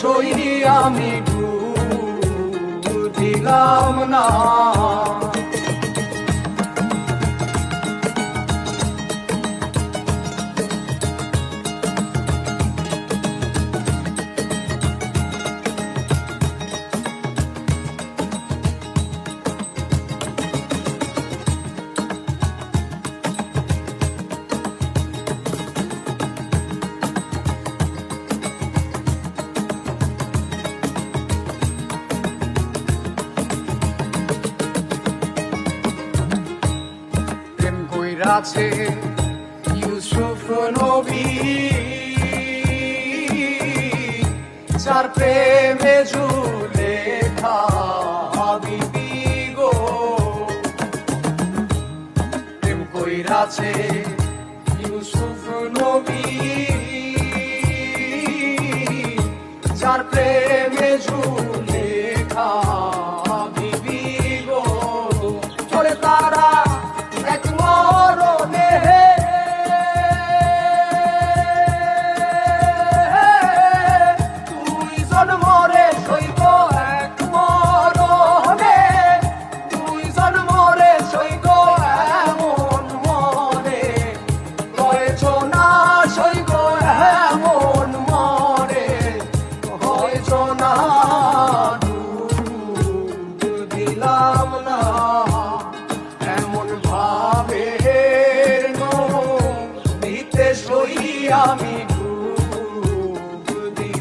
সৈরি আমি দিলাম না। আছে ইউসুফ নবী যার প্রেমে ঝুলে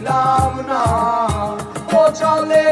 ইসলাম না। ও চলে